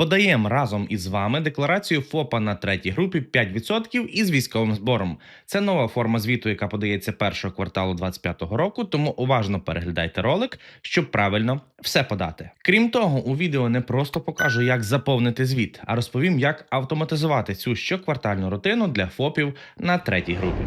Подаємо разом із вами декларацію ФОПа на третій групі 5% із військовим збором. Це нова форма звіту, яка подається першого кварталу 2025 року. Тому уважно переглядайте ролик, щоб правильно все подати. Крім того, у відео не просто покажу, як заповнити звіт, а розповім, як автоматизувати цю щоквартальну рутину для ФОПів на третій групі.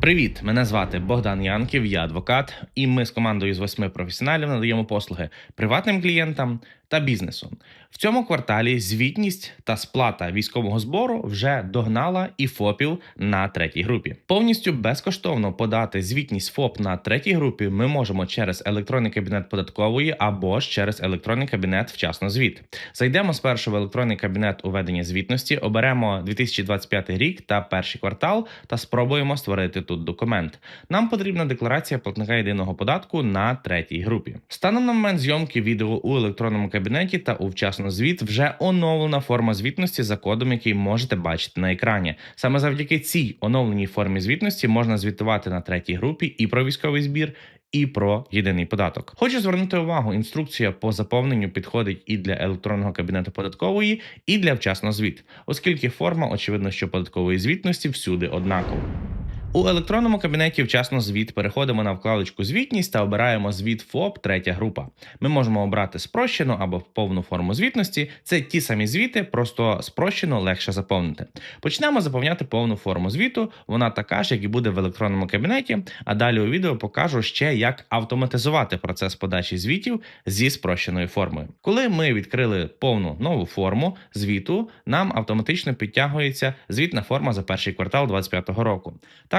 Привіт, мене звати Богдан Янків, я адвокат, і ми з командою з восьми професіоналів надаємо послуги приватним клієнтам та бізнесу. В цьому кварталі звітність та сплата військового збору вже догнала і ФОПів на третій групі. Повністю безкоштовно подати звітність ФОП на третій групі ми можемо через електронний кабінет податкової або ж через електронний кабінет вчасно звіт. Зайдемо спершу в електронний кабінет уведення звітності, оберемо 2025 рік та перший квартал та спробуємо створити тут документ. Нам потрібна декларація платника єдиного податку на третій групі. Станом на момент зйомки відео у електронному кабінеті та у вчасно звіт вже оновлена форма звітності за кодом, який можете бачити на екрані. Саме завдяки цій оновленій формі звітності можна звітувати на третій групі і про військовий збір. І про єдиний податок. Хочу звернути увагу. Інструкція по заповненню підходить і для електронного кабінету податкової, і для вчасно звіт, оскільки форма, очевидно, що податкової звітності всюди однакова. У електронному кабінеті вчасно звіт переходимо на вкладочку звітність та обираємо звіт ФОП третя група. Ми можемо обрати спрощену або повну форму звітності. Це ті самі звіти, просто спрощено легше заповнити. Почнемо заповняти повну форму звіту. Вона така ж, як і буде в електронному кабінеті. А далі у відео покажу ще, як автоматизувати процес подачі звітів зі спрощеною формою. Коли ми відкрили повну нову форму звіту, нам автоматично підтягується звітна форма за перший квартал 2025 року.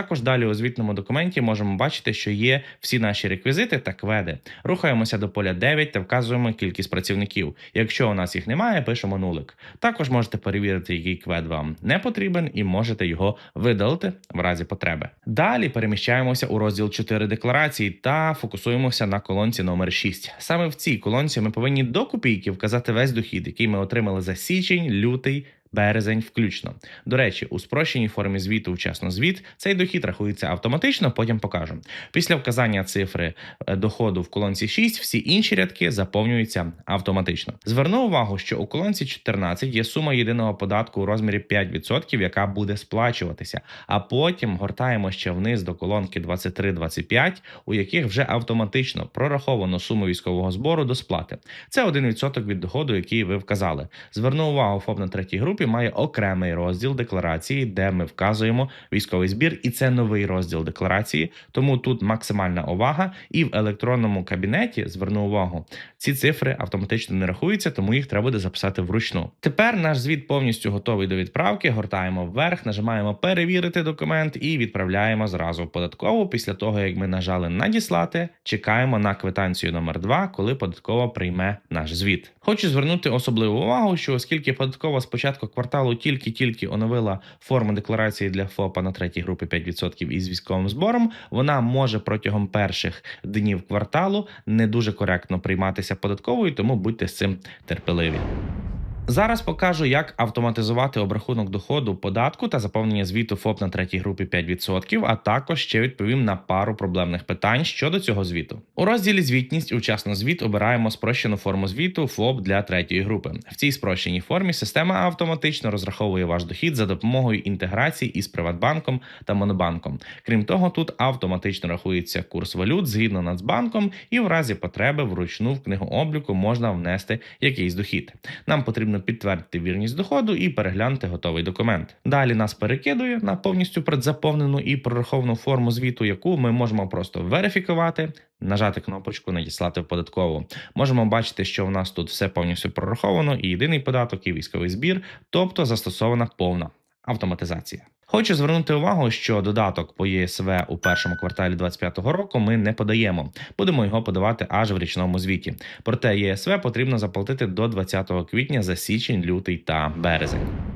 Також далі у звітному документі можемо бачити, що є всі наші реквізити та кведи. Рухаємося до поля 9 та вказуємо кількість працівників. Якщо у нас їх немає, пишемо нулик. Також можете перевірити, який квед вам не потрібен, і можете його видалити в разі потреби. Далі переміщаємося у розділ 4 декларації та фокусуємося на колонці номер 6. Саме в цій колонці ми повинні до копійки вказати весь дохід, який ми отримали за січень, лютий березень включно. До речі, у спрощеній формі звіту вчасно звіт цей дохід рахується автоматично, потім покажу. Після вказання цифри е, доходу в колонці 6 всі інші рядки заповнюються автоматично. Зверну увагу, що у колонці 14 є сума єдиного податку у розмірі 5%, яка буде сплачуватися, а потім гортаємо ще вниз до колонки 23-25, у яких вже автоматично прораховано суму військового збору до сплати. Це 1% від доходу, який ви вказали. Зверну увагу ФОП на третій групі має окремий розділ декларації, де ми вказуємо військовий збір, і це новий розділ декларації. Тому тут максимальна увага. І в електронному кабінеті зверну увагу, ці цифри автоматично не рахуються, тому їх треба буде записати вручну. Тепер наш звіт повністю готовий до відправки. Гортаємо вверх, нажимаємо перевірити документ і відправляємо зразу в податкову. Після того як ми нажали надіслати, чекаємо на квитанцію номер 2 коли податкова прийме наш звіт. Хочу звернути особливу увагу, що оскільки податкова спочатку кварталу тільки-тільки оновила форму декларації для ФОПа на третій групі 5% із військовим збором, вона може протягом перших днів кварталу не дуже коректно прийматися податковою, тому будьте з цим терпеливі. Зараз покажу, як автоматизувати обрахунок доходу податку та заповнення звіту ФОП на третій групі 5%, а також ще відповім на пару проблемних питань щодо цього звіту. У розділі звітність учасно звіт обираємо спрощену форму звіту ФОП для третьої групи. В цій спрощеній формі система автоматично розраховує ваш дохід за допомогою інтеграції із Приватбанком та Монобанком. Крім того, тут автоматично рахується курс валют згідно Нацбанком, і в разі потреби вручну в книгу обліку можна внести якийсь дохід. Нам потрібно підтвердити вірність доходу і переглянути готовий документ. Далі нас перекидує на повністю предзаповнену і прораховану форму звіту, яку ми можемо просто верифікувати, нажати кнопочку Надіслати в податкову. Можемо бачити, що в нас тут все повністю прораховано, і єдиний податок, і військовий збір, тобто застосована повна автоматизація. Хочу звернути увагу, що додаток по ЄСВ у першому кварталі 2025 року ми не подаємо. Будемо його подавати аж в річному звіті. Проте ЄСВ потрібно заплатити до 20 квітня за січень, лютий та березень.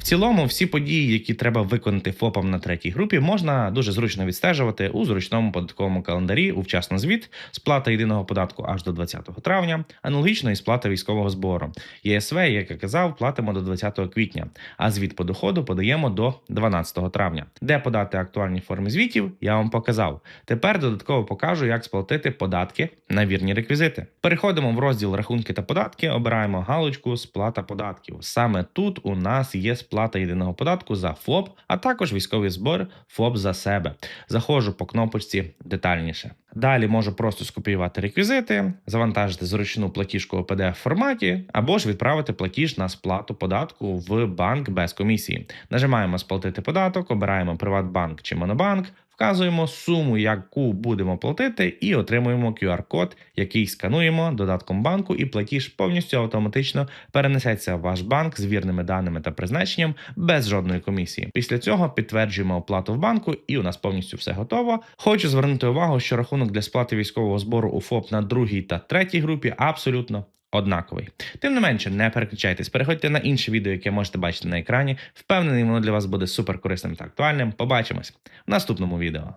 В цілому, всі події, які треба виконати ФОПам на третій групі, можна дуже зручно відстежувати у зручному податковому календарі у вчасно звіт, сплата єдиного податку аж до 20 травня, аналогічно і сплата військового збору. ЄСВ, як я казав, платимо до 20 квітня, а звіт по доходу подаємо до 12 травня. Де подати актуальні форми звітів, я вам показав. Тепер додатково покажу, як сплатити податки на вірні реквізити. Переходимо в розділ рахунки та податки, обираємо галочку Сплата податків. Саме тут у нас є сплата єдиного податку за ФОП, а також військовий збор ФОП за себе. Заходжу по кнопочці детальніше. Далі можу просто скопіювати реквізити, завантажити зручну платіжку у pdf форматі, або ж відправити платіж на сплату податку в банк без комісії. Нажимаємо сплатити податок, обираємо Приватбанк чи Монобанк, вказуємо суму, яку будемо платити, і отримуємо QR-код, який скануємо додатком банку, і платіж повністю автоматично перенесеться в ваш банк з вірними даними та призначенням без жодної комісії. Після цього підтверджуємо оплату в банку, і у нас повністю все готово. Хочу звернути увагу, що рахунок для сплати військового збору у ФОП на другій та третій групі абсолютно. Однаковий. Тим не менше, не переключайтесь, переходьте на інше відео, яке можете бачити на екрані. Впевнений, воно для вас буде супер корисним та актуальним. Побачимось в наступному відео.